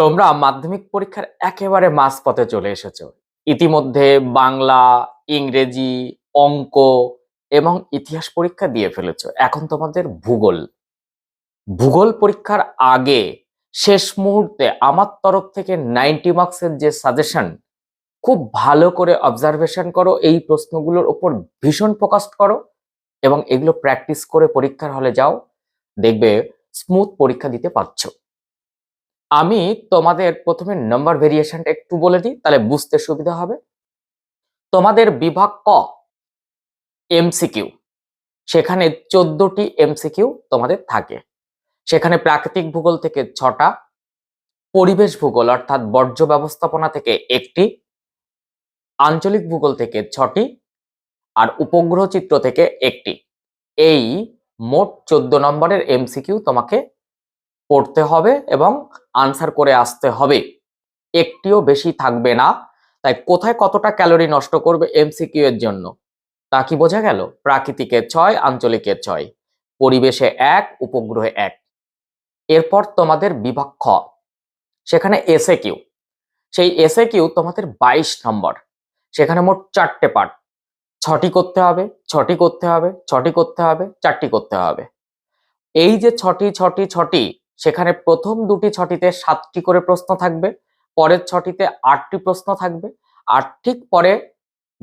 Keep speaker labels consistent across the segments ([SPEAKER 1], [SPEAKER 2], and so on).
[SPEAKER 1] তোমরা মাধ্যমিক পরীক্ষার একেবারে মাঝপথে চলে এসেছো ইতিমধ্যে বাংলা ইংরেজি অঙ্ক এবং ইতিহাস পরীক্ষা দিয়ে ফেলেছো এখন তোমাদের ভূগোল ভূগোল পরীক্ষার আগে শেষ মুহূর্তে আমার তরফ থেকে নাইনটি মার্কসের যে সাজেশন খুব ভালো করে অবজারভেশন করো এই প্রশ্নগুলোর ওপর ভীষণ ফোকাস করো এবং এগুলো প্র্যাকটিস করে পরীক্ষার হলে যাও দেখবে স্মুথ পরীক্ষা দিতে পারছো আমি তোমাদের প্রথমে নম্বর ভেরিয়েশনটা একটু বলে দিই তাহলে বুঝতে সুবিধা হবে তোমাদের বিভাগ ক এমসিকিউ সেখানে চোদ্দটি এমসিকিউ তোমাদের থাকে সেখানে প্রাকৃতিক ভূগোল থেকে ছটা পরিবেশ ভূগোল অর্থাৎ বর্জ্য ব্যবস্থাপনা থেকে একটি আঞ্চলিক ভূগোল থেকে ছটি আর উপগ্রহ চিত্র থেকে একটি এই মোট চোদ্দ নম্বরের এমসিকিউ তোমাকে পড়তে হবে এবং আনসার করে আসতে হবে একটিও বেশি থাকবে না তাই কোথায় কতটা ক্যালোরি নষ্ট করবে এমসিকিউ এর জন্য তা কি বোঝা গেল প্রাকৃতিকের ছয় আঞ্চলিকের ছয় পরিবেশে এক উপগ্রহে এক এরপর তোমাদের বিভাগ খ সেখানে এসে কিউ সেই এসে কিউ তোমাদের বাইশ নম্বর সেখানে মোট চারটে পার্ট ছটি করতে হবে ছটি করতে হবে ছটি করতে হবে চারটি করতে হবে এই যে ছটি ছটি ছটি সেখানে প্রথম দুটি ছটিতে সাতটি করে প্রশ্ন থাকবে পরের ছটিতে আটটি প্রশ্ন থাকবে আর ঠিক পরে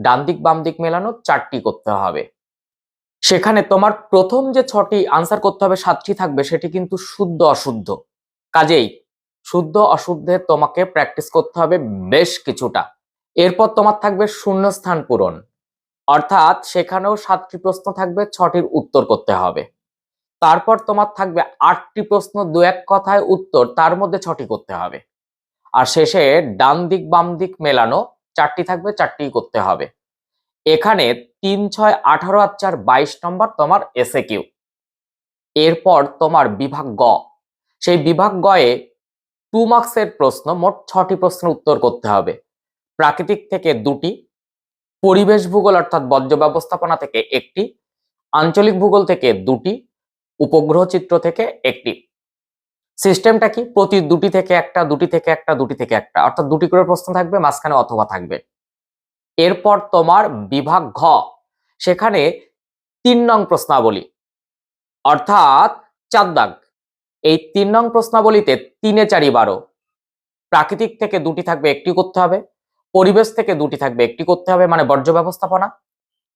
[SPEAKER 1] ডান দিক বাম দিক মেলানো চারটি করতে হবে সেখানে তোমার প্রথম যে ছটি আনসার করতে হবে সাতটি থাকবে সেটি কিন্তু শুদ্ধ অশুদ্ধ কাজেই শুদ্ধ অশুদ্ধে তোমাকে প্র্যাকটিস করতে হবে বেশ কিছুটা এরপর তোমার থাকবে শূন্য স্থান পূরণ অর্থাৎ সেখানেও সাতটি প্রশ্ন থাকবে ছটির উত্তর করতে হবে তারপর তোমার থাকবে আটটি প্রশ্ন দু এক কথায় উত্তর তার মধ্যে ছটি করতে হবে আর শেষে ডান দিক বাম দিক মেলানো চারটি থাকবে চারটি করতে হবে এখানে তিন ছয় আঠারো আর চার বাইশ নম্বর তোমার এসে কিউ এরপর তোমার বিভাগ গ সেই বিভাগ গয়ে টু মার্কসের প্রশ্ন মোট ছটি প্রশ্নের উত্তর করতে হবে প্রাকৃতিক থেকে দুটি পরিবেশ ভূগোল অর্থাৎ বর্জ্য ব্যবস্থাপনা থেকে একটি আঞ্চলিক ভূগোল থেকে দুটি উপগ্রহ চিত্র থেকে একটি সিস্টেমটা কি প্রতি দুটি থেকে একটা দুটি থেকে একটা দুটি থেকে একটা অর্থাৎ দুটি করে প্রশ্ন থাকবে মাঝখানে অথবা থাকবে এরপর তোমার বিভাগ ঘ সেখানে তিন নং প্রশ্নাবলী অর্থাৎ চার দাগ এই তিন নং প্রশ্নাবলীতে তিনে চারি বারো প্রাকৃতিক থেকে দুটি থাকবে একটি করতে হবে পরিবেশ থেকে দুটি থাকবে একটি করতে হবে মানে বর্জ্য ব্যবস্থাপনা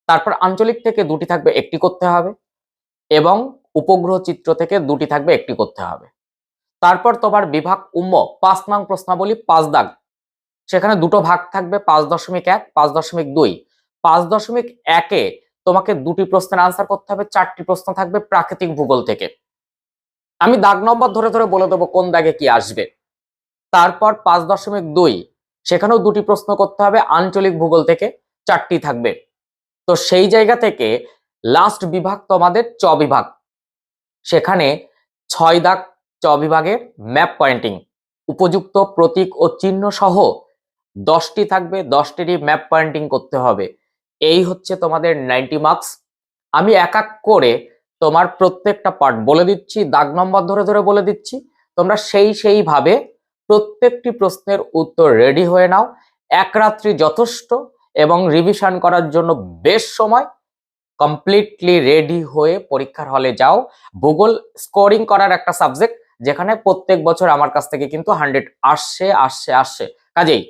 [SPEAKER 1] তারপর আঞ্চলিক থেকে দুটি থাকবে একটি করতে হবে এবং উপগ্রহ চিত্র থেকে দুটি থাকবে একটি করতে হবে তারপর তোমার বিভাগ উম্ম পাঁচ নং প্রশ্নাবলী পাঁচ দাগ সেখানে দুটো ভাগ থাকবে পাঁচ দশমিক এক পাঁচ দশমিক দুই পাঁচ দশমিক একে তোমাকে দুটি প্রশ্নের আনসার করতে হবে চারটি প্রশ্ন থাকবে প্রাকৃতিক ভূগোল থেকে আমি দাগ নম্বর ধরে ধরে বলে দেবো কোন দাগে কি আসবে তারপর পাঁচ দশমিক দুই সেখানেও দুটি প্রশ্ন করতে হবে আঞ্চলিক ভূগোল থেকে চারটি থাকবে তো সেই জায়গা থেকে লাস্ট বিভাগ তোমাদের চ বিভাগ সেখানে ছয় দাগ চ বিভাগে ম্যাপ পয়েন্টিং উপযুক্ত প্রতীক ও চিহ্ন সহ দশটি থাকবে দশটিরই ম্যাপ পয়েন্টিং করতে হবে এই হচ্ছে তোমাদের নাইনটি মার্কস আমি এক এক করে তোমার প্রত্যেকটা পার্ট বলে দিচ্ছি দাগ নম্বর ধরে ধরে বলে দিচ্ছি তোমরা সেই সেইভাবে প্রত্যেকটি প্রশ্নের উত্তর রেডি হয়ে নাও এক রাত্রি যথেষ্ট এবং রিভিশন করার জন্য বেশ সময় কমপ্লিটলি রেডি হয়ে পরীক্ষার হলে যাও ভূগোল স্কোরিং করার একটা সাবজেক্ট যেখানে প্রত্যেক বছর আমার কাছ থেকে কিন্তু হান্ড্রেড আসছে আসছে আসছে কাজেই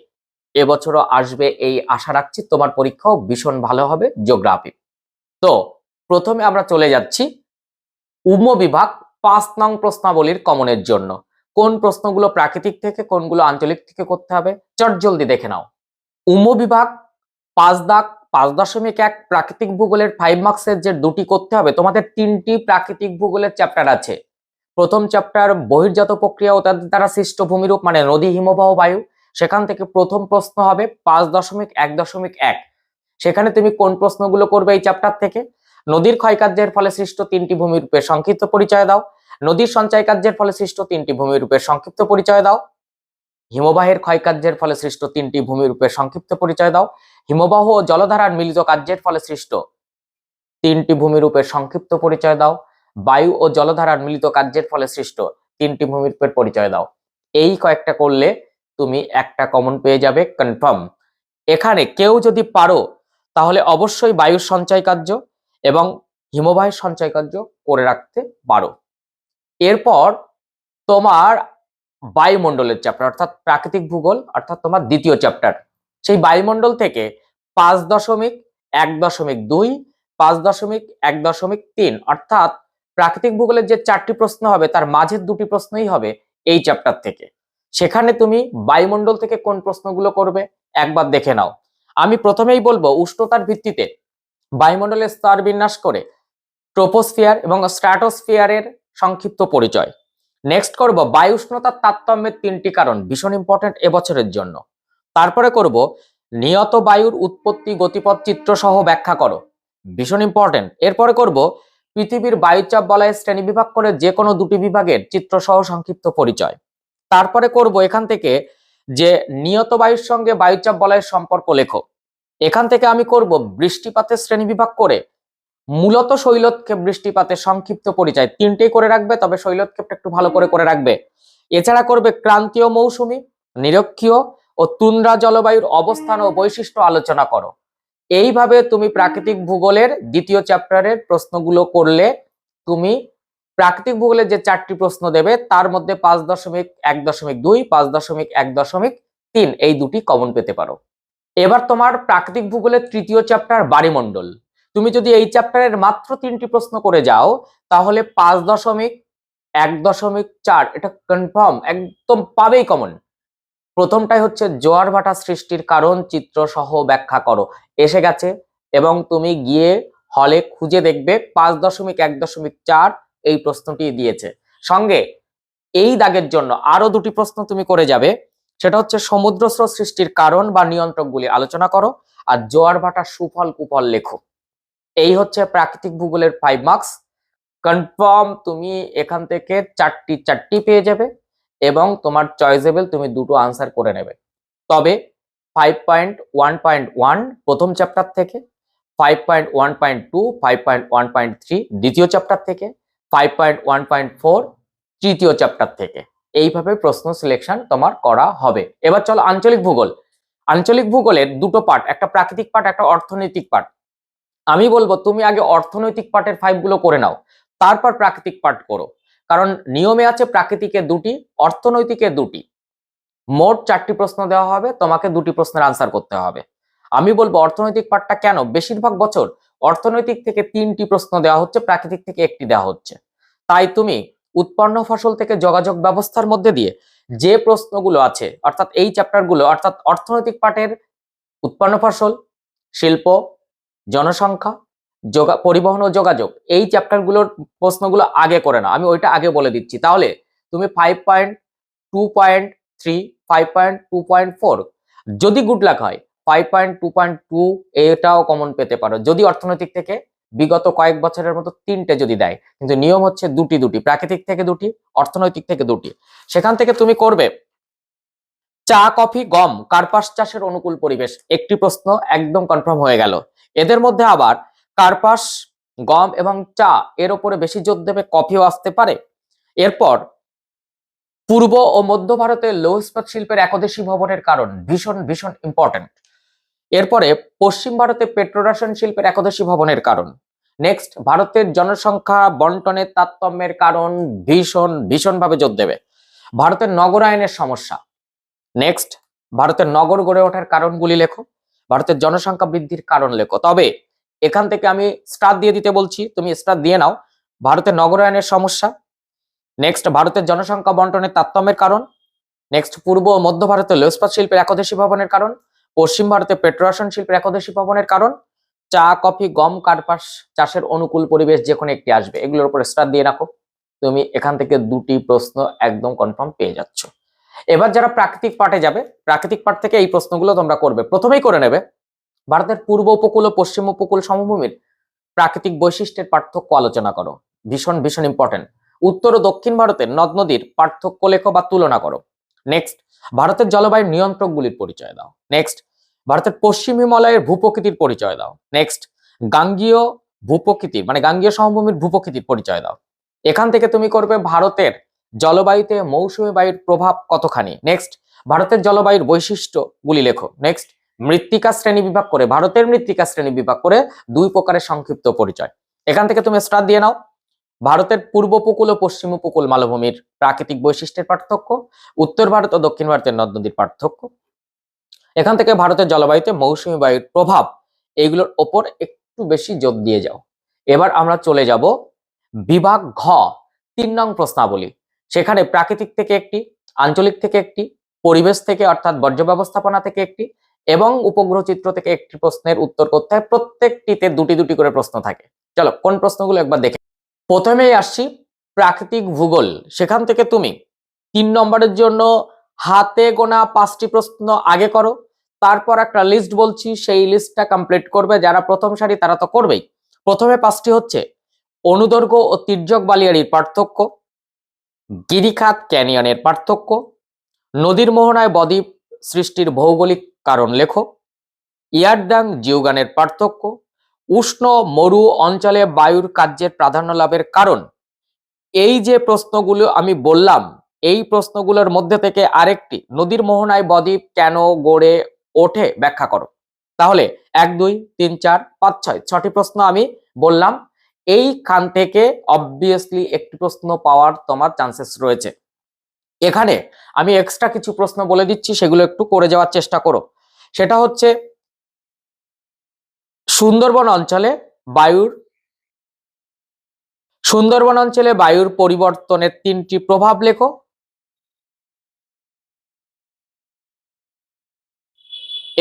[SPEAKER 1] এবছরও আসবে এই আশা রাখছি তোমার পরীক্ষাও ভীষণ ভালো হবে জিওগ্রাফি তো প্রথমে আমরা চলে যাচ্ছি উম বিভাগ পাঁচ নং প্রশ্নাবলীর কমনের জন্য কোন প্রশ্নগুলো প্রাকৃতিক থেকে কোনগুলো আঞ্চলিক থেকে করতে হবে চটজলদি দেখে নাও উম বিভাগ পাঁচ দাগ পাঁচ দশমিক এক প্রাকৃতিক ভূগোলের ফাইভ মার্কসের যে দুটি করতে হবে তোমাদের তিনটি প্রাকৃতিক ভূগোলের চ্যাপ্টার আছে প্রথম চ্যাপ্টার বহির্জাত প্রক্রিয়া ও তাদের দ্বারা সৃষ্ট ভূমিরূপ মানে নদী হিমবাহ বায়ু সেখান থেকে প্রথম প্রশ্ন হবে পাঁচ দশমিক এক দশমিক এক সেখানে তুমি কোন প্রশ্নগুলো করবে এই চ্যাপ্টার থেকে নদীর ক্ষয়কার্যের ফলে সৃষ্ট তিনটি ভূমিরূপের সংক্ষিপ্ত পরিচয় দাও নদীর সঞ্চয় কার্যের ফলে সৃষ্ট তিনটি ভূমিরূপের সংক্ষিপ্ত পরিচয় দাও হিমবাহের ক্ষয়কার্যের ফলে সৃষ্ট তিনটি ভূমিরূপের সংক্ষিপ্ত পরিচয় দাও হিমবাহ ও জলধারার মিলিত কার্যের ফলে সৃষ্ট তিনটি ভূমিরূপের সংক্ষিপ্ত পরিচয় দাও বায়ু ও জলধারার মিলিত কার্যের ফলে সৃষ্ট তিনটি ভূমিরূপের পরিচয় দাও এই কয়েকটা করলে তুমি একটা কমন পেয়ে যাবে কনফার্ম এখানে কেউ যদি পারো তাহলে অবশ্যই বায়ুর সঞ্চয় কার্য এবং হিমবাহের সঞ্চয় কার্য করে রাখতে পারো এরপর তোমার বায়ুমণ্ডলের চ্যাপ্টার অর্থাৎ প্রাকৃতিক ভূগোল অর্থাৎ তোমার দ্বিতীয় চ্যাপ্টার সেই বায়ুমণ্ডল থেকে পাঁচ দশমিক এক দশমিক দুই পাঁচ দশমিক এক দশমিক তিন অর্থাৎ প্রাকৃতিক ভূগোলের যে চারটি প্রশ্ন হবে তার মাঝের দুটি প্রশ্নই হবে এই চ্যাপ্টার থেকে সেখানে তুমি বায়ুমণ্ডল থেকে কোন প্রশ্নগুলো করবে একবার দেখে নাও আমি প্রথমেই বলবো উষ্ণতার ভিত্তিতে বায়ুমণ্ডলের স্তর বিন্যাস করে ট্রোপোস্ফিয়ার এবং স্ট্রাটোস্ফিয়ারের সংক্ষিপ্ত পরিচয় নেক্সট করব বায়ু উষ্ণতার তারতম্যের তিনটি কারণ ভীষণ ইম্পর্টেন্ট এবছরের জন্য তারপরে করব নিয়ত বায়ুর উৎপত্তি গতিপথ চিত্র সহ ব্যাখ্যা করো ভীষণ ইম্পর্টেন্ট এরপরে করব পৃথিবীর বায়ুচাপ বলায় শ্রেণী বিভাগ করে যে কোনো দুটি বিভাগের চিত্র সহ সংক্ষিপ্ত পরিচয় তারপরে করব এখান থেকে যে নিয়ত বায়ুর সঙ্গে বায়ুচাপ বলায়ের সম্পর্ক লেখো এখান থেকে আমি করব বৃষ্টিপাতের শ্রেণী বিভাগ করে মূলত শৈলতক্ষেপ বৃষ্টিপাতের সংক্ষিপ্ত পরিচয় তিনটেই করে রাখবে তবে শৈলক্ষেপটা একটু ভালো করে করে রাখবে এছাড়া করবে ক্রান্তীয় মৌসুমি নিরক্ষীয় ও তুন্দ্রা জলবায়ুর অবস্থান ও বৈশিষ্ট্য আলোচনা করো এইভাবে তুমি প্রাকৃতিক ভূগোলের দ্বিতীয় চ্যাপ্টারের প্রশ্নগুলো করলে তুমি প্রাকৃতিক ভূগোলের যে চারটি প্রশ্ন দেবে তার মধ্যে পাঁচ দশমিক এক দশমিক দুই পাঁচ দশমিক এক দশমিক তিন এই দুটি কমন পেতে পারো এবার তোমার প্রাকৃতিক ভূগোলের তৃতীয় চ্যাপ্টার বাড়িমণ্ডল তুমি যদি এই চ্যাপ্টারের মাত্র তিনটি প্রশ্ন করে যাও তাহলে পাঁচ দশমিক এক দশমিক চার এটা কনফার্ম একদম পাবেই কমন প্রথমটাই হচ্ছে জোয়ার ভাটা সৃষ্টির কারণ চিত্র সহ ব্যাখ্যা করো এসে গেছে এবং তুমি গিয়ে হলে খুঁজে দেখবে পাঁচ দশমিক এক দশমিক চার এই প্রশ্নটি দিয়েছে সঙ্গে এই দাগের জন্য আরো দুটি প্রশ্ন তুমি করে যাবে সেটা হচ্ছে সমুদ্রস্র সৃষ্টির কারণ বা নিয়ন্ত্রকগুলি আলোচনা করো আর জোয়ার ভাটা সুফল কুফল লেখো এই হচ্ছে প্রাকৃতিক ভূগোলের ফাইভ মার্কস কনফার্ম তুমি এখান থেকে চারটি চারটি পেয়ে যাবে এবং তোমার চয়েসেবল তুমি দুটো আনসার করে নেবে তবে five point one point one প্রথম চ্যাপ্টার থেকে five point one point two five point one point three দ্বিতীয় চ্যাপ্টার থেকে five point one point four তৃতীয় চ্যাপ্টার থেকে এইভাবে প্রশ্ন সিলেকশন তোমার করা হবে এবার চলো আঞ্চলিক ভূগোল আঞ্চলিক ভূগোলের দুটো পার্ট একটা প্রাকৃতিক পার্ট একটা অর্থনৈতিক পার্ট আমি বলবো তুমি আগে অর্থনৈতিক পার্টের ফাইভগুলো করে নাও তারপর প্রাকৃতিক পার্ট করো কারণ নিয়মে আছে প্রাকৃতিকে দুটি অর্থনৈতিকে দুটি মোট চারটি প্রশ্ন দেওয়া হবে তোমাকে দুটি প্রশ্নের আনসার করতে হবে আমি বলবো অর্থনৈতিক পার্টটা কেন বেশিরভাগ বছর অর্থনৈতিক থেকে তিনটি প্রশ্ন দেওয়া হচ্ছে প্রাকৃতিক থেকে একটি দেওয়া হচ্ছে তাই তুমি উৎপন্ন ফসল থেকে যোগাযোগ ব্যবস্থার মধ্যে দিয়ে যে প্রশ্নগুলো আছে অর্থাৎ এই চ্যাপ্টারগুলো অর্থাৎ অর্থনৈতিক পার্টের উৎপন্ন ফসল শিল্প জনসংখ্যা যোগা পরিবহন ও যোগাযোগ এই চ্যাপ্টারগুলোর প্রশ্নগুলো আগে করে না আমি ওইটা আগে বলে দিচ্ছি তাহলে তুমি five point two point three five point two point four যদি গুড লাক হয় five point two point two এটাও কমন পেতে পারো যদি অর্থনৈতিক থেকে বিগত কয়েক বছরের মতো তিনটে যদি দেয় কিন্তু নিয়ম হচ্ছে দুটি দুটি প্রাকৃতিক থেকে দুটি অর্থনৈতিক থেকে দুটি সেখান থেকে তুমি করবে চা কফি গম কার্পাস চাষের অনুকূল পরিবেশ একটি প্রশ্ন একদম কনফার্ম হয়ে গেল এদের মধ্যে আবার কার্পাস গম এবং চা এর ওপরে বেশি জোর দেবে কফিও আসতে পারে এরপর পূর্ব ও মধ্য ভারতের লৌহ ইস্পাত শিল্পের একদেশী ভবনের কারণ ভীষণ ভীষণ ইম্পর্টেন্ট এরপরে পশ্চিম ভারতে পেট্রোরাসায়ন শিল্পের একদেশী ভবনের কারণ নেক্সট ভারতের জনসংখ্যা বন্টনের তারতম্যের কারণ ভীষণ ভীষণভাবে জোর দেবে ভারতের নগরায়নের সমস্যা নেক্সট ভারতের নগর গড়ে ওঠার কারণগুলি লেখো ভারতের জনসংখ্যা বৃদ্ধির কারণ লেখো তবে এখান থেকে আমি স্টার দিয়ে দিতে বলছি তুমি স্টার দিয়ে নাও ভারতের নগরায়নের সমস্যা নেক্সট ভারতের জনসংখ্যা বন্টনের তারতম্যের কারণ নেক্সট পূর্ব ও মধ্য ভারতের লোস্পাত শিল্পের একদেশী ভবনের কারণ পশ্চিম ভারতে পেট্রোরাসন শিল্পের একদেশী ভবনের কারণ চা কফি গম কার্পাস চাষের অনুকূল পরিবেশ যে কোনো একটি আসবে এগুলোর উপর স্টার দিয়ে রাখো তুমি এখান থেকে দুটি প্রশ্ন একদম কনফার্ম পেয়ে যাচ্ছ এবার যারা প্রাকৃতিক পাঠে যাবে প্রাকৃতিক পাঠ থেকে এই প্রশ্নগুলো তোমরা করবে প্রথমেই করে নেবে ভারতের পূর্ব উপকূল ও পশ্চিম উপকূল সমভূমির প্রাকৃতিক বৈশিষ্ট্যের পার্থক্য আলোচনা করো ভীষণ ভীষণ ইম্পর্টেন্ট উত্তর ও দক্ষিণ ভারতের নদ নদীর পার্থক্য লেখো বা তুলনা করো নেক্সট ভারতের জলবায়ুর নিয়ন্ত্রকগুলির পরিচয় দাও নেক্সট ভারতের পশ্চিম হিমালয়ের ভূপ্রকৃতির পরিচয় দাও নেক্সট গাঙ্গীয় ভূপ্রকৃতির মানে গাঙ্গীয় সমভূমির ভূপ্রকৃতির পরিচয় দাও এখান থেকে তুমি করবে ভারতের জলবায়ুতে মৌসুমী বায়ুর প্রভাব কতখানি নেক্সট ভারতের জলবায়ুর বৈশিষ্ট্যগুলি লেখো নেক্সট মৃত্তিকা শ্রেণী বিভাগ করে ভারতের মৃত্তিকা শ্রেণী বিভাগ করে দুই প্রকারের সংক্ষিপ্ত পরিচয় এখান থেকে তুমি স্টার দিয়ে নাও ভারতের পূর্ব উপকূল ও পশ্চিম উপকূল মালভূমির প্রাকৃতিক বৈশিষ্ট্যের পার্থক্য উত্তর ভারত ও দক্ষিণ ভারতের নদ নদীর পার্থক্য এখান থেকে ভারতের জলবায়ুতে মৌসুমী বায়ুর প্রভাব এইগুলোর ওপর একটু বেশি জোর দিয়ে যাও এবার আমরা চলে যাব বিভাগ ঘ তিন নং প্রশ্নাবলী সেখানে প্রাকৃতিক থেকে একটি আঞ্চলিক থেকে একটি পরিবেশ থেকে অর্থাৎ বর্জ্য ব্যবস্থাপনা থেকে একটি এবং উপগ্রহ চিত্র থেকে একটি প্রশ্নের উত্তর করতে হয় প্রত্যেকটিতে দুটি দুটি করে প্রশ্ন থাকে চলো কোন প্রশ্নগুলো একবার দেখে প্রথমেই আসছি প্রাকৃতিক ভূগোল সেখান থেকে তুমি তিন নম্বরের জন্য হাতে গোনা পাঁচটি প্রশ্ন আগে করো তারপর একটা লিস্ট বলছি সেই লিস্টটা কমপ্লিট করবে যারা প্রথম সারি তারা তো করবেই প্রথমে পাঁচটি হচ্ছে অনুদৈর্ঘ্য ও তির্যক বালিয়ারির পার্থক্য গিরিখাত ক্যানিয়নের পার্থক্য নদীর মোহনায় বদ্বীপ সৃষ্টির ভৌগোলিক কারণ লেখো ইয়ারডাং জিউগানের পার্থক্য উষ্ণ মরু অঞ্চলে বায়ুর কার্যের প্রাধান্য লাভের কারণ এই যে প্রশ্নগুলো আমি বললাম এই প্রশ্নগুলোর মধ্যে থেকে আরেকটি নদীর মোহনায় বদ্বীপ কেন গড়ে ওঠে ব্যাখ্যা করো তাহলে এক দুই তিন চার পাঁচ ছয় ছটি প্রশ্ন আমি বললাম এইখান থেকে অবভিয়াসলি একটি প্রশ্ন পাওয়ার তোমার চান্সেস রয়েছে এখানে আমি এক্সট্রা কিছু প্রশ্ন বলে দিচ্ছি সেগুলো একটু করে যাওয়ার চেষ্টা করো সেটা হচ্ছে সুন্দরবন অঞ্চলে বায়ুর সুন্দরবন অঞ্চলে বায়ুর পরিবর্তনের তিনটি প্রভাব লেখো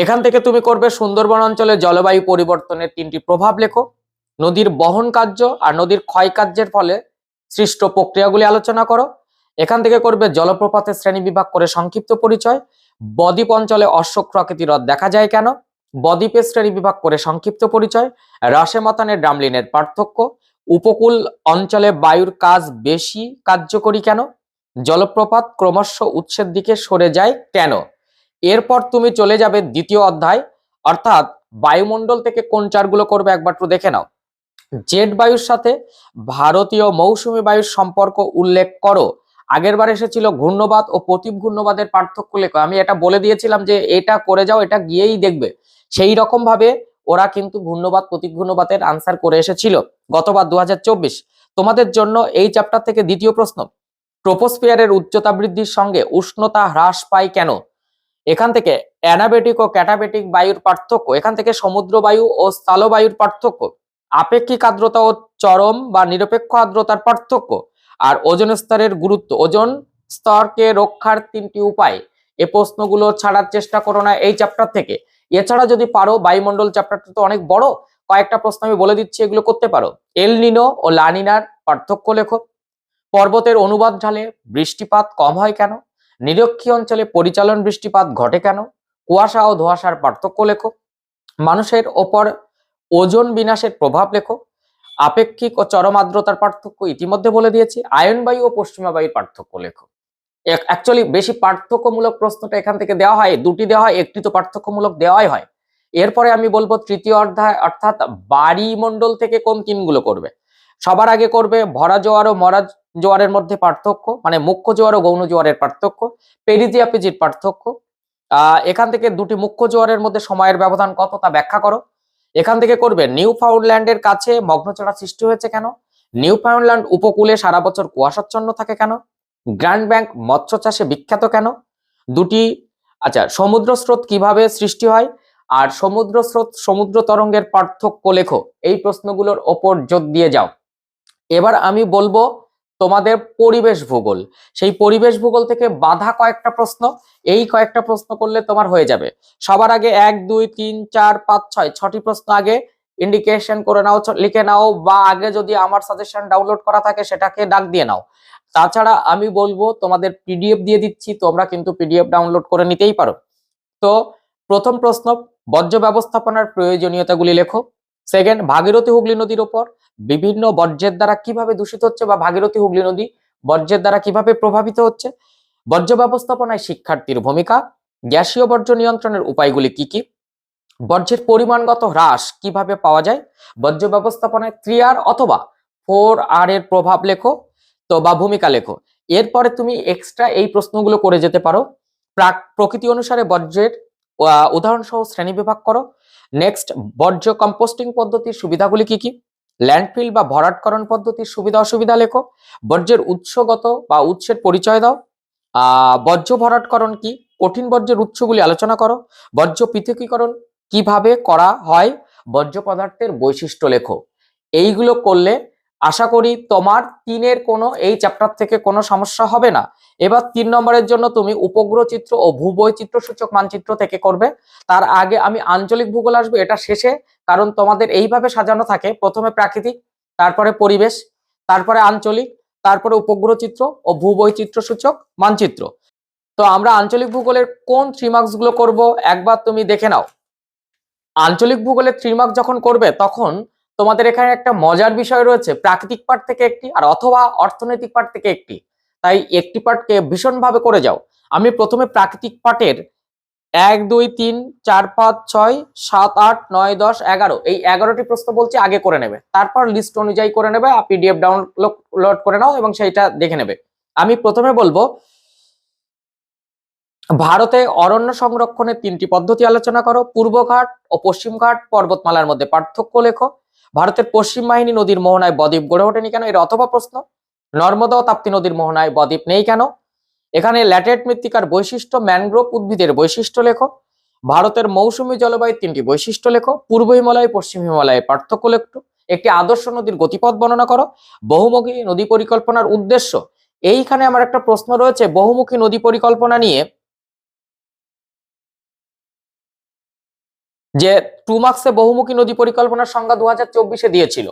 [SPEAKER 1] এখান থেকে তুমি করবে সুন্দরবন অঞ্চলে জলবায়ু পরিবর্তনের তিনটি প্রভাব লেখো নদীর বহন কার্য আর নদীর ক্ষয়কার্যের ফলে সৃষ্ট প্রক্রিয়াগুলি আলোচনা করো এখান থেকে করবে জলপ্রপাতের শ্রেণী বিভাগ করে সংক্ষিপ্ত পরিচয় বদ্বীপ অঞ্চলে প্রকৃতির হ্রদ দেখা যায় কেন বদ্বীপের শ্রেণী বিভাগ করে সংক্ষিপ্ত পরিচয় মতানের ড্রামলিনের পার্থক্য উপকূল অঞ্চলে বায়ুর কাজ বেশি কার্যকরী কেন জলপ্রপাত ক্রমশ উৎসের দিকে সরে যায় কেন এরপর তুমি চলে যাবে দ্বিতীয় অধ্যায় অর্থাৎ বায়ুমণ্ডল থেকে কোন চারগুলো করবে একবার একটু দেখে নাও জেট বায়ুর সাথে ভারতীয় মৌসুমী বায়ুর সম্পর্ক উল্লেখ করো আগের বার এসেছিল ঘূর্ণবাদ ও প্রতীপ ঘূর্ণবাদের পার্থক্য লেখো আমি এটা বলে দিয়েছিলাম যে এটা করে যাও এটা গিয়েই দেখবে সেই রকম ভাবে ওরা কিন্তু ঘূর্ণবাদ প্রতীপ ঘূর্ণবাদের আনসার করে এসেছিল গতবার দু তোমাদের জন্য এই চ্যাপ্টার থেকে দ্বিতীয় প্রশ্ন ট্রোপোস্ফিয়ারের উচ্চতা বৃদ্ধির সঙ্গে উষ্ণতা হ্রাস পায় কেন এখান থেকে অ্যানাবেটিক ও ক্যাটাবেটিক বায়ুর পার্থক্য এখান থেকে সমুদ্র বায়ু ও স্থলবায়ুর পার্থক্য আপেক্ষিক আর্দ্রতা ও চরম বা নিরপেক্ষ আর্দ্রতার পার্থক্য আর ওজন স্তরের গুরুত্ব ওজন স্তরকে রক্ষার তিনটি উপায় এ প্রশ্নগুলো ছাড়ার চেষ্টা করো না এই চ্যাপ্টার থেকে এছাড়া যদি পারো বায়ুমণ্ডল চ্যাপ্টারটা তো অনেক বড় কয়েকটা প্রশ্ন আমি বলে দিচ্ছি এগুলো করতে পারো এল নিনো ও লানিনার পার্থক্য লেখো পর্বতের অনুবাদ ঢালে বৃষ্টিপাত কম হয় কেন নিরক্ষী অঞ্চলে পরিচালন বৃষ্টিপাত ঘটে কেন কুয়াশা ও ধোয়াশার পার্থক্য লেখো মানুষের ওপর ওজন বিনাশের প্রভাব লেখো আপেক্ষিক ও চরম আর্দ্রতার পার্থক্য ইতিমধ্যে বলে দিয়েছি আয়ন বায়ু ও পশ্চিমা বায়ুর পার্থক্য লেখো অ্যাকচুয়ালি বেশি পার্থক্যমূলক প্রশ্নটা এখান থেকে দেওয়া হয় দুটি দেওয়া হয় একটি তো পার্থক্যমূলক দেওয়াই হয় এরপরে আমি বলবো তৃতীয় অধ্যায় অর্থাৎ বাড়িমণ্ডল থেকে কোন তিনগুলো করবে সবার আগে করবে ভরা জোয়ার ও মরা জোয়ারের মধ্যে পার্থক্য মানে মুখ্য জোয়ার ও গৌণ জোয়ারের পার্থক্য পেরিজিয়াপিজির পার্থক্য আহ এখান থেকে দুটি মুখ্য জোয়ারের মধ্যে সময়ের ব্যবধান কত তা ব্যাখ্যা করো এখান থেকে করবেন নিউ ফাউন্ডল্যান্ডের কাছে মগ্নচড়া সৃষ্টি হয়েছে কেন নিউ ফাউন্ডল্যান্ড উপকূলে সারা বছর কুয়াশাচ্ছন্ন থাকে কেন গ্র্যান্ড ব্যাংক মৎস্য চাষে বিখ্যাত কেন দুটি আচ্ছা সমুদ্র স্রোত কিভাবে সৃষ্টি হয় আর সমুদ্র স্রোত সমুদ্র তরঙ্গের পার্থক্য লেখো এই প্রশ্নগুলোর ওপর জোর দিয়ে যাও এবার আমি বলবো তোমাদের পরিবেশ ভূগোল সেই পরিবেশ ভূগোল থেকে বাধা কয়েকটা প্রশ্ন এই কয়েকটা প্রশ্ন করলে তোমার হয়ে যাবে সবার আগে এক দুই তিন চার পাঁচ ছয় ছটি প্রশ্ন আগে ইন্ডিকেশন করে নাও লিখে নাও বা আগে যদি আমার সাজেশন ডাউনলোড করা থাকে সেটাকে ডাক দিয়ে নাও তাছাড়া আমি বলবো তোমাদের পিডিএফ দিয়ে দিচ্ছি তোমরা কিন্তু পিডিএফ ডাউনলোড করে নিতেই পারো তো প্রথম প্রশ্ন বর্জ্য ব্যবস্থাপনার প্রয়োজনীয়তাগুলি লেখো সেকেন্ড ভাগীরথী হুগলি নদীর ওপর বিভিন্ন বর্জ্যের দ্বারা কিভাবে দূষিত হচ্ছে বা ভাগীরথী হুগলি নদী বর্জ্যের দ্বারা কিভাবে প্রভাবিত হচ্ছে বর্জ্য ব্যবস্থাপনায় শিক্ষার্থীর ভূমিকা গ্যাসীয় বর্জ্য নিয়ন্ত্রণের উপায়গুলি কি কি বর্জ্যের পরিমাণগত হ্রাস কিভাবে পাওয়া যায় বর্জ্য ব্যবস্থাপনায় থ্রি আর অথবা ফোর আর এর প্রভাব লেখো তো বা ভূমিকা লেখো এরপরে তুমি এক্সট্রা এই প্রশ্নগুলো করে যেতে পারো প্রাক প্রকৃতি অনুসারে বর্জ্যের উদাহরণ সহ শ্রেণী বিভাগ করো নেক্সট বর্জ্য কম্পোস্টিং পদ্ধতির সুবিধাগুলি কি কি ল্যান্ডফিল বা ভরাটকরণ পদ্ধতির সুবিধা অসুবিধা লেখো বর্জ্যের উৎসগত বা উৎসের পরিচয় দাও বর্জ্য ভরাটকরণ কি কঠিন বর্জ্যের উৎসগুলি আলোচনা করো বর্জ্য পৃথকীকরণ কিভাবে করা হয় বর্জ্য পদার্থের বৈশিষ্ট্য লেখো এইগুলো করলে আশা করি তোমার তিনের কোনো এই চ্যাপ্টার থেকে কোনো সমস্যা হবে না এবার তিন নম্বরের জন্য তুমি উপগ্রহ চিত্র ও ভূবৈচিত্র সূচক মানচিত্র থেকে করবে তার আগে আমি আঞ্চলিক ভূগোল আসবো এটা শেষে কারণ তোমাদের এইভাবে সাজানো থাকে প্রথমে প্রাকৃতিক তারপরে পরিবেশ তারপরে আঞ্চলিক তারপরে উপগ্রহ চিত্র ও ভূবৈচিত্র সূচক মানচিত্র তো আমরা আঞ্চলিক ভূগোলের কোন থ্রি মার্কসগুলো করব একবার তুমি দেখে নাও আঞ্চলিক ভূগোলের থ্রি যখন করবে তখন তোমাদের এখানে একটা মজার বিষয় রয়েছে প্রাকৃতিক পাঠ থেকে একটি আর অথবা অর্থনৈতিক পার্ট থেকে একটি তাই একটি পার্টকে ভীষণভাবে করে যাও আমি প্রথমে প্রাকৃতিক পাঠের এক দুই তিন চার পাঁচ ছয় সাত আট নয় দশ এগারো এই এগারোটি প্রশ্ন বলছি আগে করে নেবে তারপর লিস্ট অনুযায়ী করে নেবে পিডিএফ ডাউনলোড করে নাও এবং সেইটা দেখে নেবে আমি প্রথমে বলবো ভারতে অরণ্য সংরক্ষণের তিনটি পদ্ধতি আলোচনা করো পূর্বঘাট ও পশ্চিমঘাট পর্বতমালার মধ্যে পার্থক্য লেখো ভারতের পশ্চিম বাহিনী নদীর মোহনায় বদ্বীপ গড়ে ওঠেনি কেন এর অথবা প্রশ্ন নর্মদা ও তাপ্তি নদীর মোহনায় বদ্বীপ নেই কেন এখানে ল্যাটেট মৃত্তিকার বৈশিষ্ট্য ম্যানগ্রোভ উদ্ভিদের বৈশিষ্ট্য লেখো ভারতের মৌসুমি জলবায়ুর তিনটি বৈশিষ্ট্য লেখো পূর্ব হিমালয় পশ্চিম হিমালয়ের পার্থক্য লেখো একটি আদর্শ নদীর গতিপথ বর্ণনা করো বহুমুখী নদী পরিকল্পনার উদ্দেশ্য এইখানে আমার একটা প্রশ্ন রয়েছে বহুমুখী নদী পরিকল্পনা নিয়ে যে টু মার্কসে বহুমুখী নদী পরিকল্পনার সংজ্ঞা দু হাজার চব্বিশে দিয়েছিল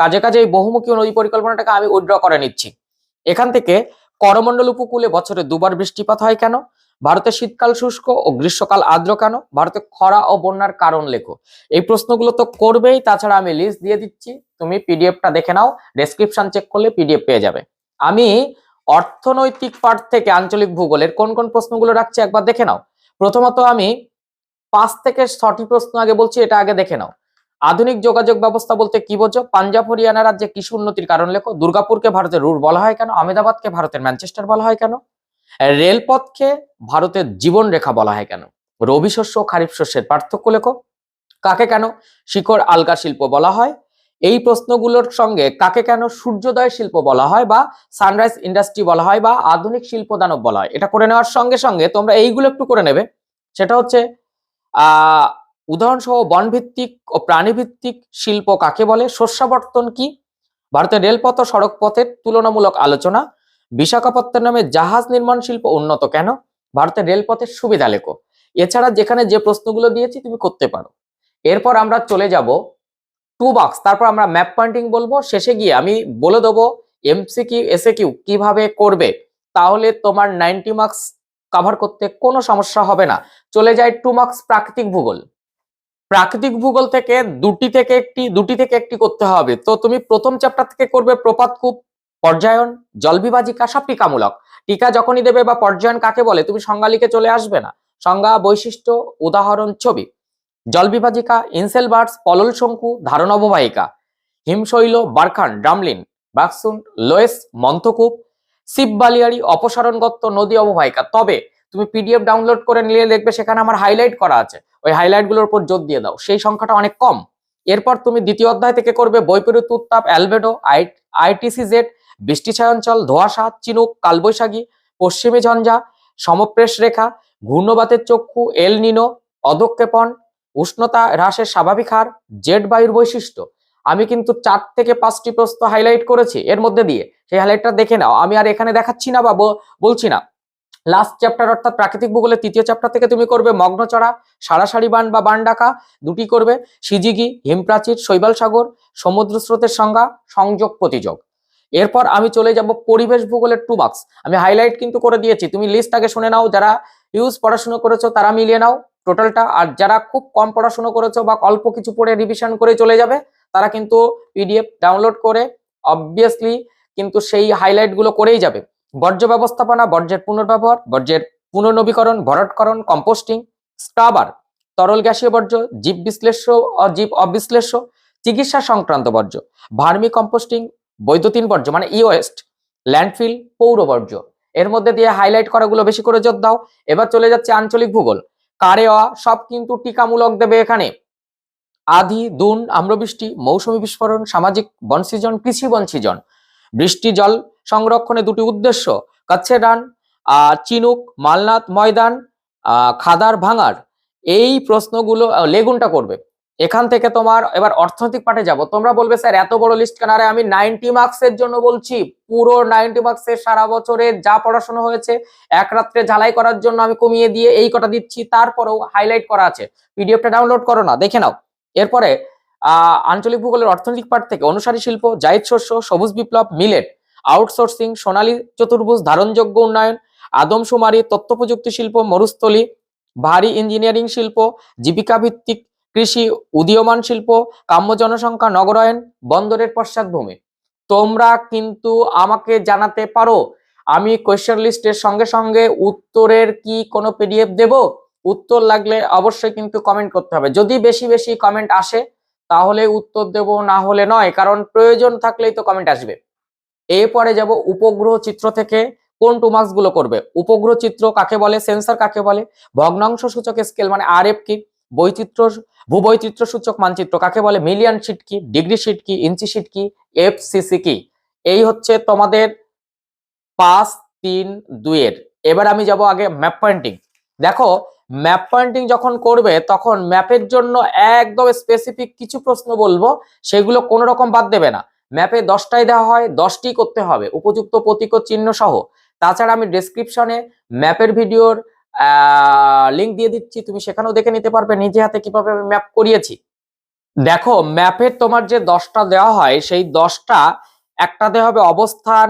[SPEAKER 1] কাজে কাজে এই বহুমুখী নদী পরিকল্পনাটাকে আমি উইড্র করে নিচ্ছি এখান থেকে করমণ্ডল উপকূলে বছরে দুবার বৃষ্টিপাত হয় কেন ভারতে শীতকাল শুষ্ক ও গ্রীষ্মকাল আর্দ্র কেন ভারতে খরা ও বন্যার কারণ লেখো এই প্রশ্নগুলো তো করবেই তাছাড়া আমি লিস্ট দিয়ে দিচ্ছি তুমি পিডিএফটা দেখে নাও ডেসক্রিপশন চেক করলে পিডিএফ পেয়ে যাবে আমি অর্থনৈতিক পার্ট থেকে আঞ্চলিক ভূগোলের কোন কোন প্রশ্নগুলো রাখছি একবার দেখে নাও প্রথমত আমি পাঁচ থেকে ছটি প্রশ্ন আগে বলছি এটা আগে দেখে নাও আধুনিক যোগাযোগ ব্যবস্থা বলতে কি বোঝো পাঞ্জাব হরিয়ানা রাজ্যে কৃষি উন্নতির কারণ লেখো দুর্গাপুরকে ভারতের রুর বলা হয় কেন আহমেদাবাদকে ভারতের ম্যানচেস্টার বলা হয় কেন রেলপথকে ভারতের জীবন রেখা বলা হয় কেন রবি শস্য খারিফ শস্যের পার্থক্য লেখো কাকে কেন শিখর আলগা শিল্প বলা হয় এই প্রশ্নগুলোর সঙ্গে কাকে কেন সূর্যোদয় শিল্প বলা হয় বা সানরাইজ ইন্ডাস্ট্রি বলা হয় বা আধুনিক শিল্প দানব বলা হয় এটা করে নেওয়ার সঙ্গে সঙ্গে তোমরা এইগুলো একটু করে নেবে সেটা হচ্ছে উদাহরণসহ বনভিত্তিক ও প্রাণীভিত্তিক শিল্প কাকে বলে শস্যাবর্তন কি ভারতের রেলপথ ও সড়ক পথের তুলনামূলক আলোচনা বিশাখাপত্তনমে জাহাজ নির্মাণ শিল্প উন্নত কেন ভারতের রেলপথের সুবিধা লেখো এছাড়া যেখানে যে প্রশ্নগুলো দিয়েছি তুমি করতে পারো এরপর আমরা চলে যাব টু বক্স তারপর আমরা ম্যাপ পয়েন্টিং বলবো শেষে গিয়ে আমি বলে দেবো এমসি কিউ এসে কিউ কিভাবে করবে তাহলে তোমার নাইনটি মার্কস কাভার করতে কোনো সমস্যা হবে না চলে যায় টু মার্কস প্রাকৃতিক ভূগোল প্রাকৃতিক ভূগোল থেকে দুটি থেকে একটি দুটি থেকে একটি করতে হবে তো তুমি প্রথম চ্যাপ্টার থেকে করবে প্রপাত কূপ পর্যায়ন বিভাজিকা সব টিকামূলক টিকা যখনই দেবে বা পর্যায়ন কাকে বলে তুমি সংজ্ঞা লিখে চলে আসবে না সংজ্ঞা বৈশিষ্ট্য উদাহরণ ছবি জলবিভাজিকা ইনসেল বার্ডস পলল শঙ্কু ধারণ অববাহিকা হিমশৈল বারখান ড্রামলিন বাক্সুন লোয়েস মন্থকূপ শিব বালিয়ারি অপসারণগত নদী অববাহিকা তবে তুমি পিডিএফ ডাউনলোড করে নিয়ে দেখবে সেখানে আমার হাইলাইট করা আছে ওই হাইলাইটগুলোর উপর জোর দিয়ে দাও সেই সংখ্যাটা অনেক কম এরপর তুমি দ্বিতীয় অধ্যায় থেকে করবে বৈপরীত উত্তাপ অ্যালবেডো আইটিসি জেড বৃষ্টি ছায়াঞ্চল ধোয়াশা চিনুক কালবৈশাখী পশ্চিমী ঝঞ্ঝা সমপ্রেশ রেখা ঘূর্ণবাতের চক্ষু এল নিনো অধক্ষেপণ উষ্ণতা হ্রাসের স্বাভাবিক হার জেড বায়ুর বৈশিষ্ট্য আমি কিন্তু চার থেকে পাঁচটি প্রশ্ন হাইলাইট করেছি এর মধ্যে দিয়ে সেই হাইলাইটটা দেখে নাও আমি আর এখানে দেখাচ্ছি না বা বলছি না লাস্ট চ্যাপ্টার অর্থাৎ প্রাকৃতিক ভূগোলের তৃতীয় চ্যাপ্টার থেকে তুমি করবে মগ্নচড়া সারাসারি বান বা বান ডাকা দুটি করবে সিজিগি হিমপ্রাচীর শৈবাল সাগর সমুদ্র স্রোতের সংজ্ঞা সংযোগ প্রতিযোগ এরপর আমি চলে যাব পরিবেশ ভূগোলের টু বাক্স আমি হাইলাইট কিন্তু করে দিয়েছি তুমি লিস্ট আগে শুনে নাও যারা ইউজ পড়াশুনো করেছো তারা মিলিয়ে নাও টোটালটা আর যারা খুব কম পড়াশুনো করেছো বা অল্প কিছু পড়ে রিভিশন করে চলে যাবে তারা কিন্তু পিডিএফ ডাউনলোড করে অবভিয়াসলি কিন্তু সেই হাইলাইটগুলো করেই যাবে বর্জ্য ব্যবস্থাপনা বর্জ্যের পুনর্ব্যবহার বর্জ্যের পুনর্নবীকরণ ভরাটকরণ কম্পোস্টিং স্ক্রাবার তরল গ্যাসীয় বর্জ্য জীব বিশ্লেষ্য জীব অবিশ্লেষ্য চিকিৎসা সংক্রান্ত বর্জ্য ভার্মি কম্পোস্টিং বৈদ্যুতিন বর্জ্য মানে ইওয়েস্ট ল্যান্ডফিল পৌর বর্জ্য এর মধ্যে দিয়ে হাইলাইট করাগুলো বেশি করে জোর দাও এবার চলে যাচ্ছে আঞ্চলিক ভূগোল কারে অ সব কিন্তু টিকামূলক দেবে এখানে আধি দুন আম্রবৃষ্টি মৌসুমী বিস্ফোরণ সামাজিক বনসিজন কৃষি বনসিজন বৃষ্টি জল সংরক্ষণে দুটি উদ্দেশ্য কাচ্ছে ডান চিনুক মালনাথ ময়দান খাদার ভাঙার এই প্রশ্নগুলো লেগুনটা করবে এখান থেকে তোমার এবার অর্থনৈতিক পাঠে যাব তোমরা বলবে স্যার এত বড় লিস্ট কেন আরে আমি নাইনটি মার্কসের জন্য বলছি পুরো নাইনটি মার্কসের সারা বছরে যা পড়াশোনা হয়েছে এক রাত্রে ঝালাই করার জন্য আমি কমিয়ে দিয়ে এই কটা দিচ্ছি তারপরেও হাইলাইট করা আছে পিডিএফটা ডাউনলোড করো না দেখে নাও এরপরে আঞ্চলিক ভূগোলের অর্থনৈতিক পাঠ থেকে অনুসারী শিল্প জায়দ শস্য সবুজ বিপ্লব মিলেট আউটসোর্সিং সোনালী চতুর্ভুজ ধারণযোগ্য উন্নয়ন আদমশুমারি তথ্য প্রযুক্তি শিল্প মরুস্থলী ভারী ইঞ্জিনিয়ারিং শিল্প জীবিকা ভিত্তিক কৃষি উদীয়মান শিল্প কাম্য জনসংখ্যা নগরায়ন বন্দরের পশ্চাৎভূমি তোমরা কিন্তু আমাকে জানাতে পারো আমি কোয়েশ্চেন লিস্টের সঙ্গে সঙ্গে উত্তরের কি কোনো পিডিএফ দেব উত্তর লাগলে অবশ্যই কিন্তু কমেন্ট করতে হবে যদি বেশি বেশি কমেন্ট আসে তাহলে উত্তর দেব না হলে নয় কারণ প্রয়োজন থাকলেই তো কমেন্ট আসবে এরপরে যাব উপগ্রহ চিত্র থেকে কোন টু মার্কস গুলো করবে উপগ্রহ চিত্র কাকে বলে সেন্সর কাকে বলে ভগ্নাংশ সূচক স্কেল মানে আর এফ কি বৈচিত্র্য ভূবৈচিত্র সূচক মানচিত্র কাকে বলে মিলিয়ন শিট কি ডিগ্রি শিট কি ইঞ্চি শিট কি এফ সিসি কি এই হচ্ছে তোমাদের পাঁচ তিন দুইয়ের এবার আমি যাব আগে ম্যাপ পয়েন্টিং দেখো ম্যাপ পয়েন্টিং যখন করবে তখন ম্যাপের জন্য একদম স্পেসিফিক কিছু প্রশ্ন বলবো সেগুলো কোনো রকম বাদ দেবে না ম্যাপে দশটাই দেওয়া হয় দশটি করতে হবে উপযুক্ত প্রতীক চিহ্ন সহ তাছাড়া আমি ডেসক্রিপশনে ম্যাপের ভিডিওর লিঙ্ক দিয়ে দিচ্ছি তুমি সেখানেও দেখে নিতে পারবে নিজে হাতে কিভাবে আমি ম্যাপ করিয়েছি দেখো ম্যাপের তোমার যে দশটা দেওয়া হয় সেই দশটা একটাতে হবে অবস্থান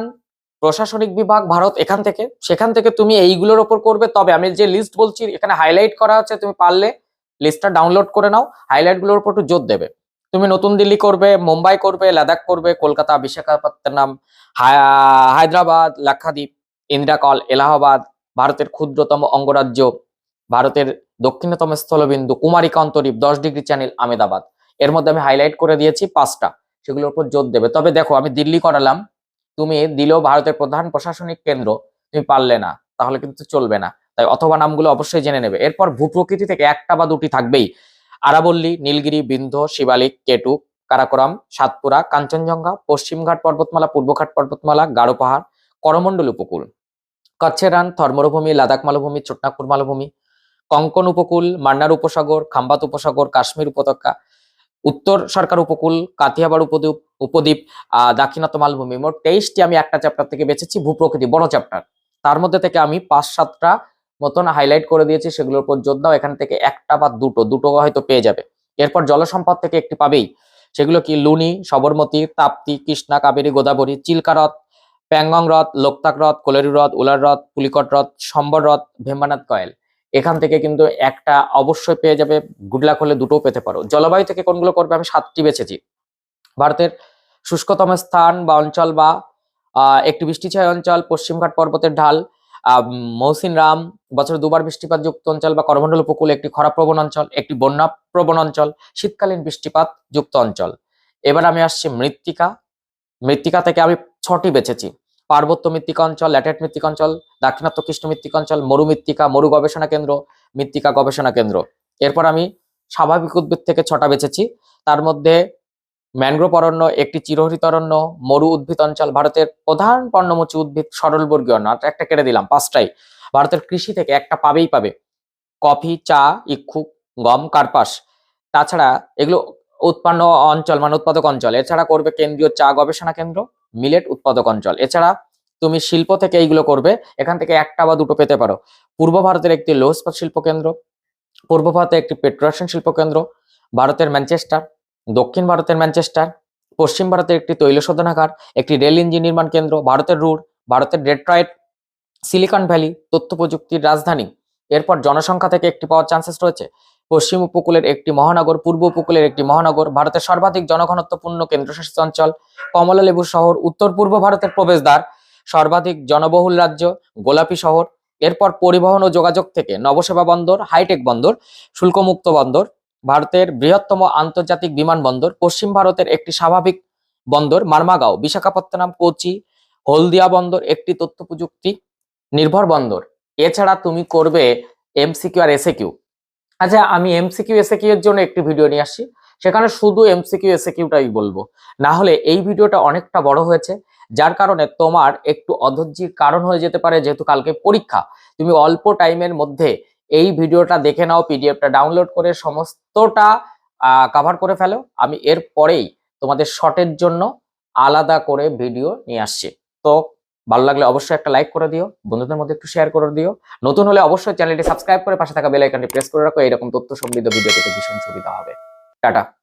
[SPEAKER 1] প্রশাসনিক বিভাগ ভারত এখান থেকে সেখান থেকে তুমি এইগুলোর ওপর করবে তবে আমি যে লিস্ট বলছি এখানে হাইলাইট করা আছে তুমি পারলে লিস্টটা ডাউনলোড করে নাও হাইলাইটগুলোর ওপর একটু জোর দেবে তুমি নতুন দিল্লি করবে মুম্বাই করবে লাদাখ করবে কলকাতা বিশাখাপত্তনম হায়দ্রাবাদ লাক্ষাদ্বীপ ইন্দ্রাকল এলাহাবাদ ভারতের ক্ষুদ্রতম অঙ্গরাজ্য ভারতের দক্ষিণতম স্থলবিন্দু কুমারী কান্তরীপ দশ ডিগ্রি চ্যানেল আমেদাবাদ এর মধ্যে আমি হাইলাইট করে দিয়েছি পাঁচটা সেগুলোর উপর জোর দেবে তবে দেখো আমি দিল্লি করালাম তুমি দিলেও ভারতের প্রধান প্রশাসনিক কেন্দ্র তুমি পারলে না তাহলে কিন্তু চলবে না তাই অথবা নামগুলো অবশ্যই জেনে নেবে এরপর ভূপ্রকৃতি থেকে একটা বা দুটি থাকবেই আরাবল্লী নীলগিরি বিন্ধ শিবালিক কেটু কারাকোরাম সাতপুরা কাঞ্চনজঙ্ঘা পশ্চিমঘাট পর্বতমালা পূর্বঘাট পর্বতমালা গাঢ় পাহাড় করমণ্ডল উপকূল কচ্ছেরান রান লাদাখ মালভূমি চুটনাগপুর মালভূমি কঙ্কন উপকূল মান্নার উপসাগর খাম্বাত উপসাগর কাশ্মীর উপত্যকা উত্তর সরকার উপকূল কাথিয়াবাড় উপদ্বীপ উপদ্বীপ দাক্ষিণাত্য মালভূমি মোট তেইশটি আমি একটা চ্যাপ্টার থেকে বেঁচেছি ভূপ্রকৃতি বড় চ্যাপ্টার তার মধ্যে থেকে আমি পাঁচ সাতটা মতন হাইলাইট করে দিয়েছি সেগুলোর উপর যোদ্ধাও এখান থেকে একটা বা দুটো দুটো হয়তো পেয়ে যাবে এরপর জলসম্পদ থেকে একটি পাবেই সেগুলো কি লুনি সবরমতী তাপ্তি কৃষ্ণা কাবেরী গোদাবরী রথ প্যাংগং হ্রদ লোকতাক হ্রদ কোলেরু হ্রদ উলার হ্রদ পুলিকট হ্রদ সম্বর হ্রদ ভেম্বানাথ কয়েল এখান থেকে কিন্তু একটা অবশ্যই পেয়ে যাবে গুডলাক হলে দুটোও পেতে পারো জলবায়ু থেকে কোনগুলো করবে আমি সাতটি বেছেছি ভারতের শুষ্কতম স্থান বা অঞ্চল বা একটি বৃষ্টিছায় অঞ্চল পশ্চিমঘাট পর্বতের ঢাল মৌসিন রাম বছরে দুবার বৃষ্টিপাত যুক্ত অঞ্চল বা করমণ্ডল উপকূল একটি খরাপ্রবণ অঞ্চল একটি বন্যাপ্রবণ অঞ্চল শীতকালীন বৃষ্টিপাত যুক্ত অঞ্চল এবার আমি আসছি মৃত্তিকা মৃত্তিকা থেকে আমি ছটি বেছেছি পার্বত্য মৃত্তিকা অঞ্চল ল্যাটেট মৃত্তিকা অঞ্চল দাক্ষিণাত্য কৃষ্ণ মৃত্তিকা অঞ্চল মরু মৃত্তিকা মরু গবেষণা কেন্দ্র মৃত্তিকা গবেষণা কেন্দ্র এরপর আমি স্বাভাবিক উদ্ভিদ থেকে ছটা বেছেছি তার মধ্যে ম্যানগ্রোভ অরণ্য একটি চিরহরিত অরণ্য মরু উদ্ভিদ অঞ্চল ভারতের প্রধান পর্ণমোচী উদ্ভিদ সরলবর্গীয় অন্য আচ্ছা, একটা কেটে দিলাম পাঁচটাই ভারতের কৃষি থেকে একটা পাবেই পাবে কফি চা ইক্ষু গম কার্পাস তাছাড়া এগুলো উৎপন্ন অঞ্চল মানে উৎপাদক অঞ্চল এছাড়া করবে কেন্দ্রীয় চা গবেষণা কেন্দ্র মিলেট উৎপাদক অঞ্চল এছাড়া তুমি শিল্প থেকে এইগুলো করবে এখান থেকে একটা বা দুটো পেতে পারো পূর্ব ভারতের একটি লোহস্পাত শিল্প কেন্দ্র পূর্ব ভারতের একটি পেট্রোরাসায়ন শিল্প কেন্দ্র ভারতের ম্যানচেস্টার দক্ষিণ ভারতের ম্যানচেস্টার পশ্চিম ভারতের একটি তৈল শোধনাগার একটি রেল ইঞ্জিন নির্মাণ কেন্দ্র ভারতের রুর ভারতের ডেট্রয়েট সিলিকন ভ্যালি তথ্য প্রযুক্তির রাজধানী এরপর জনসংখ্যা থেকে একটি পাওয়ার চান্সেস রয়েছে পশ্চিম উপকূলের একটি মহানগর পূর্ব উপকূলের একটি মহানগর ভারতের সর্বাধিক জনঘনত্বপূর্ণ কেন্দ্রশাসিত অঞ্চল কমলালেবু শহর উত্তর পূর্ব ভারতের প্রবেশদ্বার সর্বাধিক জনবহুল রাজ্য গোলাপী শহর এরপর পরিবহন ও যোগাযোগ থেকে নবসেবা বন্দর হাইটেক বন্দর শুল্কমুক্ত বন্দর ভারতের বৃহত্তম আন্তর্জাতিক বিমানবন্দর পশ্চিম ভারতের একটি স্বাভাবিক বন্দর মার্মাগাঁও বিশাখাপত্তনম কোচি হলদিয়া বন্দর একটি তথ্য প্রযুক্তি নির্ভর বন্দর এছাড়া তুমি করবে এমসিকিউ আর এসে কিউ আচ্ছা আমি এমসিকিউ এসে কিউ এর জন্য একটি ভিডিও নিয়ে আসছি সেখানে শুধু এমসিকিউ এসে কিউটাই বলবো না হলে এই ভিডিওটা অনেকটা বড় হয়েছে যার কারণে তোমার একটু অধৈর্যের কারণ হয়ে যেতে পারে যেহেতু কালকে পরীক্ষা তুমি অল্প টাইমের মধ্যে এই ভিডিওটা দেখে নাও পিডিএফটা ডাউনলোড করে সমস্তটা কাভার করে ফেলো আমি এর পরেই তোমাদের শর্টের জন্য আলাদা করে ভিডিও নিয়ে আসছি তো ভালো লাগলে অবশ্যই একটা লাইক করে দিও বন্ধুদের মধ্যে একটু শেয়ার করে দিও নতুন হলে অবশ্যই চ্যানেলটি সাবস্ক্রাইব করে পাশে থাকা বেল আইকনটি প্রেস করে রাখো এরকম তথ্য সমৃদ্ধ ভিডিও পেতে ভীষণ সুবিধা হবে টাটা